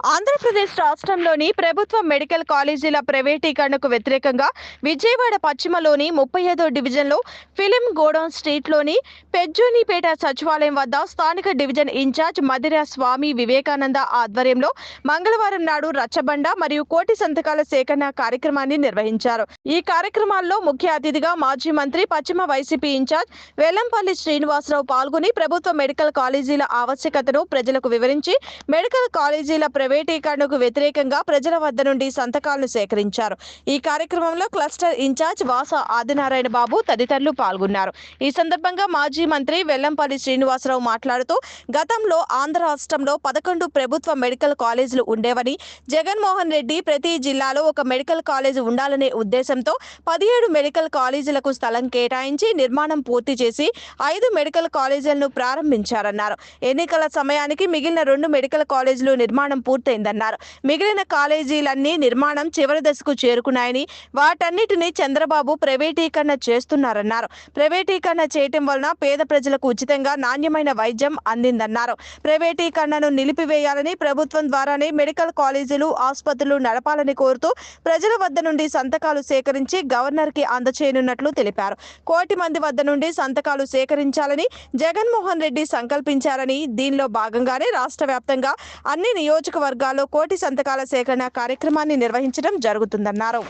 ఆంధ్రప్రదేశ్ రాష్ట్రంలోని ప్రభుత్వ మెడికల్ కాలేజీల ప్రైవేటీకరణకు వ్యతిరేకంగా విజయవాడ పశ్చిమలోని ముప్పై ఐదో డివిజన్లో ఫిలిం గోడౌన్ స్ట్రీట్లోని పెజ్జోనిపేట సచివాలయం వద్ద స్థానిక division in charge Madira Swami Vivekananda ఆధ్వర్యంలో మంగళవారం నాడు రచ్చబండ మరియు కోటి సంతకాల సేకరణ కార్యక్రమాన్ని నిర్వహించారు. ఈ కార్యక్రమాల్లో ముఖ్య అతిథిగా మాజీ మంత్రి పశ్చిమ వైసీపీ ఇన్ఛార్జ్ వెల్లంపల్లి శ్రీనివాసరావు పాల్గొని ప్రభుత్వ మెడికల్ కాలేజీల ఆవశ్యకతను ప్రజలకు వివరించి మెడికల్ కాలేజీల ప్రైవేటీకరణకు వ్యతిరేకంగా ప్రజల వద్ద నుండి సంతకాలను సేకరించారు. ఈ కార్యక్రమంలో క్లస్టర్ ఇన్ఛార్జ్ వాస ఆదినారాయణ బాబు తదితరులు పాల్గొన్నారు. ఈ సందర్భంగా మాజీ మంత్రి వెల్లంపల్లి శ్రీనివాసరావు మాట్లాడుతూ గతంలో ఆంధ్ర రాష్ట్రంలో పదకొండు ప్రభుత్వ మెడికల్ కాలేజీలు ఉండేవని జగన్మోహన్ రెడ్డి ప్రతి జిల్లాలో ఒక మెడికల్ కాలేజీ ఉండాలనే ఉద్దేశంతో పదిహేడు మెడికల్ కాలేజీలకు స్థలం కేటాయించి నిర్మాణం పూర్తి చేసి ఐదు మెడికల్ కాలేజీలను ప్రారంభించారన్నారు. ఎన్నికల సమయానికి మిగిలిన రెండు మెడికల్ కాలేజీలు నిర్మాణం పూర్తి పూర్తయిందన్నారు. మిగిలిన కాలేజీలన్నీ నిర్మాణం చివరి దశకు చేరుకున్నాయని వాటన్నిటిని చంద్రబాబు ప్రైవేటీకరణ చేస్తున్నారన్నారు. ప్రైవేటీకరణ చేయటం వలన పేద ప్రజలకు ఉచితంగా నాణ్యమైన వైద్యం అందిందన్నారు. ప్రైవేటీకరణను నిలిపివేయాలని ప్రభుత్వం ద్వారానే మెడికల్ కాలేజీలు ఆసుపత్రులు నడపాలని కోరుతూ ప్రజల వద్ద నుండి సంతకాలు సేకరించి గవర్నర్కి అందచేయనున్నట్లు తెలిపారు. కోటి మంది వద్ద నుండి సంతకాలు సేకరించాలని జగన్మోహన్ రెడ్డి సంకల్పించారని దీనిలో భాగంగానే రాష్ట్ర వ్యాప్తంగా అన్ని నియోజకవర్గాల్లో కోటి సంతకాల సేకరణ కార్యక్రమాన్ని నిర్వహించడం జరుగుతుందన్నారు.